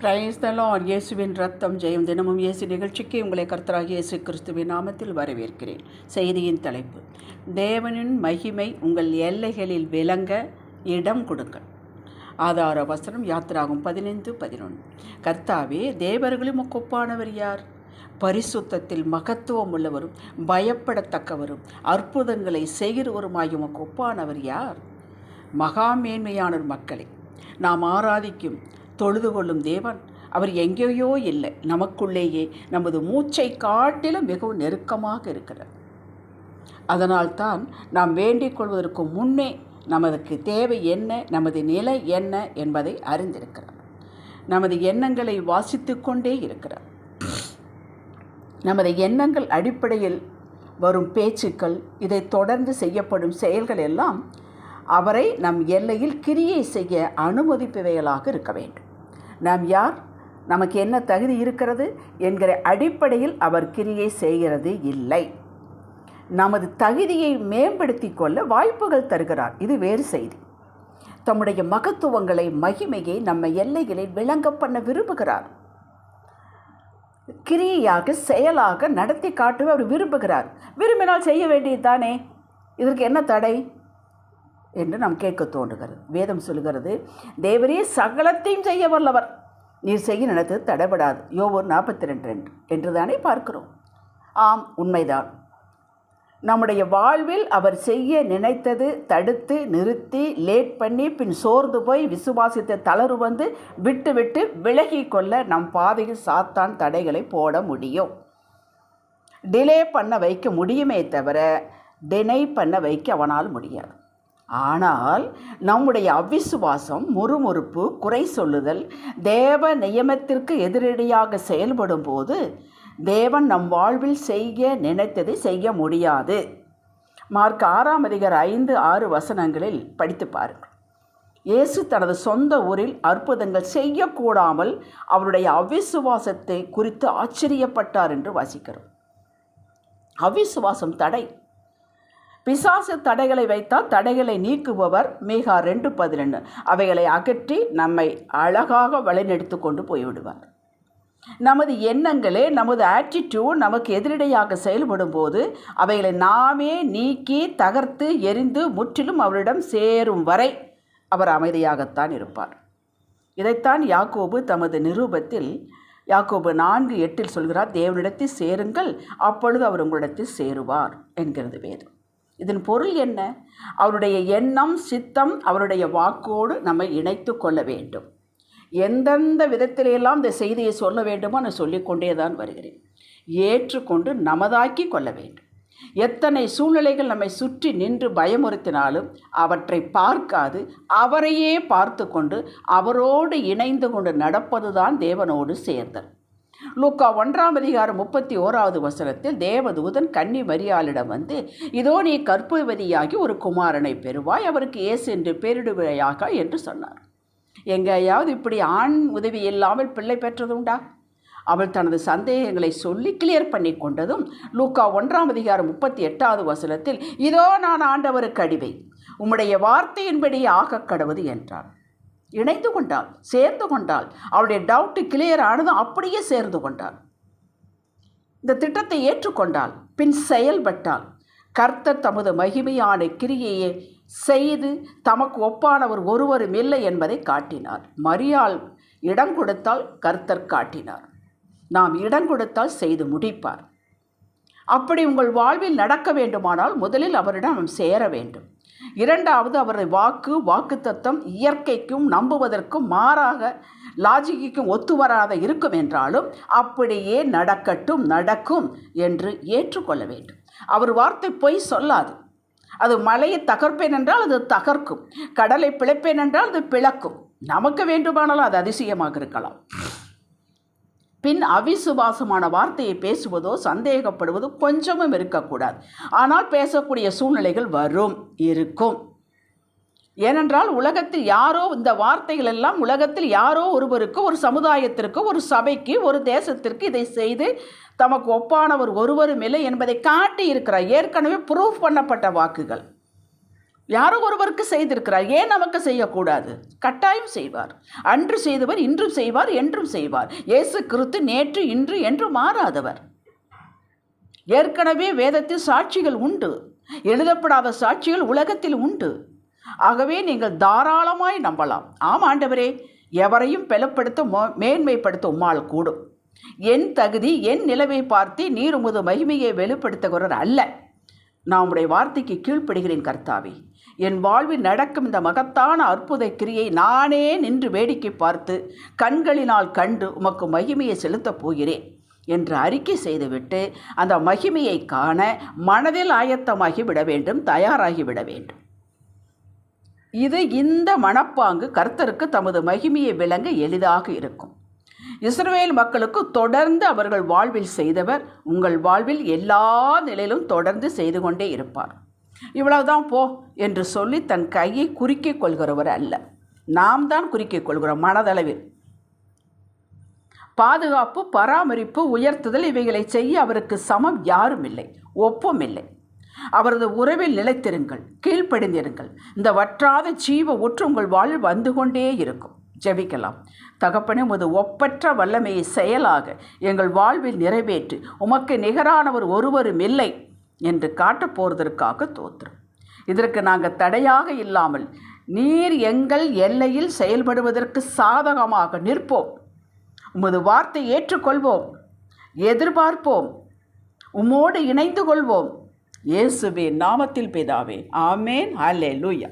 கிரைஸ்தலம் இயேசுவின் ரத்தம் ஜெயம் தினமும் இயேசு நிகழ்ச்சிக்கு உங்களை கர்த்தராக இயேசு கிறிஸ்துவின் நாமத்தில் வரவேற்கிறேன். செய்தியின் தலைப்பு தேவனின் மகிமை உங்கள் எல்லைகளில் விளங்க இடம் கொடுங்கள். ஆதார வசனம் யாத்திராகும் பதினைந்து பதினொன்று. கர்த்தாவே தேவர்களும் ஒப்பானவர் யார்? பரிசுத்தத்தில் மகத்துவம் உள்ளவரும் பயப்படத்தக்கவரும் அற்புதங்களை செய்கிறவருமாயும் உமக்கு ஒப்பானவர் யார் மகாமேன்மையான மக்களை நாம் ஆராதிக்கும் தொழுது கொள்ளும் தேவன். அவர் எங்கேயோ இல்லை. நமக்குள்ளேயே நமது மூச்சை காட்டிலும் மிகவும் நெருக்கமாக இருக்கிறார். அதனால்தான் நாம் வேண்டிக் கொள்வதற்கு முன்னே நமதுக்கு தேவை என்ன நமது நிலை என்ன என்பதை அறிந்திருக்கிறார். நமது எண்ணங்களை வாசித்து கொண்டே இருக்கிறார். நமது எண்ணங்கள் அடிப்படையில் வரும் பேச்சுக்கள் இதை தொடர்ந்து செய்யப்படும் செயல்கள் எல்லாம் அவரை நம் எல்லையில் கிரியை செய்ய அனுமதிப்பவைகளாக இருக்க வேண்டும். நாம் யார்? நமக்கு என்ன தகுதி இருக்கிறது? என்கிற அடிப்படையில் அவர் கிரியை செய்கிறது இல்லை. நமது தகுதியை மேம்படுத்தி கொள்ள வாய்ப்புகள் தருகிறார். இது வேறு செய்தி. தம்முடைய மகத்துவங்களை மகிமையை நம்ம எல்லைகளில் விளங்க பண்ண விரும்புகிறார். கிரியையாக செயலாக நடத்தி காட்டவே அவர் விரும்புகிறார். விரும்பினால் செய்ய வேண்டியது தானே இதற்கு என்ன தடை? என்று நாம் கேட்க தோன்றுகிறது. வேதம் சொல்கிறது தேவரே சகலத்தையும் செய்ய வல்லவர். நீர் செய்ய நினைத்தது தடைபடாது. யோவோர் நாற்பத்தி ரெண்டு. ரெண்டு என்று தானே பார்க்கிறோம். ஆம் உண்மைதான். நம்முடைய வாழ்வில் அவர் செய்ய நினைத்தது தடுத்து நிறுத்தி லேட் பண்ணி பின் சோர்ந்து போய் விசுவாசித்த தளர்வு வந்து விட்டு விட்டு விலகி கொள்ள நம் பாதையில் சாத்தான் தடைகளை போட முடியும். டிலே பண்ண வைக்க முடியுமே தவிர டினை பண்ண வைக்க அவனால் முடியாது. ஆனால் நம்முடைய அவிசுவாசம் முறுமுறுப்பு குறை சொல்லுதல் தேவ நியமத்திற்கு எதிரடியாக செயல்படும் போது தேவன் நம் வாழ்வில் செய்ய நினைத்ததை செய்ய முடியாது. மார்க் ஆறாம் அதிகர் ஐந்து ஆறு வசனங்களில் படித்து பாருங்கள். இயேசு தனது சொந்த ஊரில் அற்புதங்கள் செய்யக்கூடாமல் அவருடைய அவிசுவாசத்தை குறித்து ஆச்சரியப்பட்டார் என்று வாசிக்கிறோம். அவிசுவாசம் தடை. பிசாசு தடைகளை வைத்தால் தடைகளை நீக்குபவர் மீகா ரெண்டு பதினொன்று அவைகளை அகற்றி நம்மை அழகாக வழிநடத்து கொண்டு போய்விடுவார். நமது எண்ணங்களே நமது ஆட்டிடியூட் நமக்கு எதிரடையாக செயல்படும் போது அவைகளை நாமே நீக்கி தகர்த்து எரிந்து முற்றிலும் அவரிடம் சேரும் வரை அவர் அமைதியாகத்தான் இருப்பார். இதைத்தான் யாக்கோபு தமது நிரூபத்தில் யாக்கோபு நான்கு எட்டில் சொல்கிறார் தேவனிடத்தில் சேருங்கள் அப்பொழுது அவர் உங்களிடத்தில் சேருவார் என்கிறது வேதம். இதன் பொருள் என்ன? அவருடைய எண்ணம் சித்தம் அவருடைய வாக்கோடு நம்மை இணைத்து கொள்ள வேண்டும். எந்தெந்த விதத்திலெல்லாம் இந்த செய்தியை சொல்ல வேண்டுமோ நான் சொல்லிக்கொண்டே தான் வருகிறேன். ஏற்றுக்கொண்டு நமதாக்கி கொள்ள வேண்டும். எத்தனை சூழ்நிலைகள் நம்மை சுற்றி நின்று பயமுறுத்தினாலும் அவற்றை பார்க்காது அவரையே பார்த்து கொண்டு அவரோடு இணைந்து கொண்டு நடப்பதுதான் தேவனோடு சேர்ந்தல் லூக்கா ஒன்றாம் அதிகாரம் முப்பத்தி ஓராவது வசனத்தில் தேவதூதன் கன்னி மரியாளிடம் வந்து இதோ நீ கற்பவதியாகி ஒரு குமாரனை பெறுவாய் அவருக்கு ஏசு என்று பேரிடுவையாக என்று சொன்னார். எங்கேயாவது இப்படி ஆண் உதவி இல்லாமல் பிள்ளை பெற்றதுண்டா? அவள் தனது சந்தேகங்களை சொல்லி கிளியர் பண்ணி கொண்டதும் லூக்கா ஒன்றாம் அதிகாரம் முப்பத்தி எட்டாவது வசனத்தில் இதோ நான் ஆண்டவருக்கு அடிவை உம்முடைய வார்த்தையின்படி ஆக கடவுது என்றார். இணைந்து கொண்டாள் சேர்ந்து கொண்டாள். அவளுடைய டவுட்டு கிளியர் ஆனதும் அப்படியே சேர்ந்து கொண்டாள். இந்த திட்டத்தை ஏற்றுக்கொண்டாள் பின் செயல்பட்டாள். கர்த்தர் தமது மகிமையான கிரியையை செய்து தமக்கு ஒப்பானவர் ஒருவரும் இல்லை என்பதை காட்டினார். மரியாள் இடம் கொடுத்தால் கர்த்தர் காட்டினார். நாம் இடம் கொடுத்தால் செய்து முடிப்பார். அப்படி உங்கள் வாழ்வில் நடக்க வேண்டுமானால் முதலில் அவரிடம் நாம் சேர வேண்டும். இரண்டாவது அவரது வாக்கு வாக்கு தத்துவம் இயற்கைக்கும் நம்புவதற்கும் மாறாக லாஜிக்கும் ஒத்து வராத இருக்கும் என்றாலும் அப்படியே நடக்கட்டும் நடக்கும் என்று ஏற்றுக்கொள்ள வேண்டும். அவர் வார்த்தை பொய் சொல்லாது. அது மலையை தகர்ப்பேன் என்றால் அது தகர்க்கும். கடலை பிழைப்பேன் என்றால் அது பிளக்கும். நமக்கு வேண்டுமானால் அது அதிசயமாக இருக்கலாம். பின் அவிசுவாசமான வார்த்தையை பேசுவதோ சந்தேகப்படுவதோ கொஞ்சமும் இருக்கக்கூடாது. ஆனால் பேசக்கூடிய சூழ்நிலைகள் வரும் இருக்கும். ஏனென்றால் உலகத்தில் யாரோ இந்த வார்த்தைகள் எல்லாம் உலகத்தில் யாரோ ஒருவருக்கு ஒரு சமுதாயத்திற்கு ஒரு சபைக்கு ஒரு தேசத்திற்கு இதை செய்து தமக்கு ஒப்பானவர் ஒருவரும் இல்லை என்பதை காட்டி இருக்கிறார் ஏற்கனவே ப்ரூஃப் பண்ணப்பட்ட வாக்குகள். யாரோ ஒருவருக்கு செய்திருக்கிறார். ஏன் நமக்கு செய்யக்கூடாது? கட்டாயம் செய்வார். அன்று செய்தவர் இன்றும் செய்வார் என்றும் செய்வார். இயேசு கிறிஸ்து நேற்று இன்று என்று மாறாதவர். ஏற்கனவே வேதத்தில் சாட்சிகள் உண்டு. எழுதப்படாத சாட்சிகள் உலகத்தில் உண்டு. ஆகவே நீங்கள் தாராளமாய் நம்பலாம். ஆம் ஆண்டவரே எவரையும் பெலப்படுத்த மேன்மைப்படுத்த உம்மால் கூடும். என் தகுதி என் நிலவை பார்த்து நீர் உமது மகிமையை வெளிப்படுத்துகிறவர் அல்ல. நான் உம்முடைய வார்த்தைக்கு கீழ்ப்படுகிறேன் கர்த்தாவே. என் வாழ்வில் நடக்கும் இந்த மகத்தான அற்புத கிரியை நானே நின்று வேடிக்கை பார்த்து கண்களினால் கண்டு உமக்கு மகிமையை செலுத்தப் போகிறேன் என்று அறிக்கை செய்துவிட்டு அந்த மகிமையை காண மனதில் ஆயத்தமாகி விட வேண்டும் தயாராகி விட வேண்டும். இது இந்த மனப்பாங்கு கர்த்தருக்கு தமது மகிமையை விளங்க எளிதாக இருக்கும். இஸ்ரவேல் மக்களுக்கு தொடர்ந்து அவர்கள் வாழ்வில் செய்தவர் உங்கள் வாழ்வில் எல்லா நிலையிலும் தொடர்ந்து செய்து கொண்டே இருப்பார். இவ்வளவுதான் போ என்று சொல்லி தன் கையை குறுக்கிக் கொள்கிறவர் அல்ல. நாம் தான் குறுக்கிக் கொள்கிறோம் மனதளவில். பாதுகாப்பு பராமரிப்பு உயர்த்துதல் இவைகளை செய்ய அவருக்கு சமம் யாரும் இல்லை ஒப்பும் இல்லை. அவரது உறவில் நிலைத்திருங்கள் கீழ்ப்படிந்திருங்கள். இந்த வற்றாத ஜீவ ஒற்று உங்கள் வாழ்வில் வந்து கொண்டே இருக்கும். ஜெபிக்கலாம். தகப்பனே உமது ஒப்பற்ற வல்லமையை செயலாக எங்கள் வாழ்வில் நிறைவேற்றி. உமக்கு நிகரானவர் ஒருவரும் இல்லை என்று காட்டப் போவதற்காக தோத்திரம் இதற்கு நாங்கள் தடையாக இல்லாமல் நீர் எங்கள் எல்லையில் செயல்படுவதற்கு சாதகமாக நிற்போம். உமது வார்த்தை ஏற்றுக்கொள்வோம் எதிர்பார்ப்போம் உம்மோடு இணைந்து கொள்வோம். இயேசுவே நாமத்தில் பிதாவே ஆமேன் ஹல்லேலூயா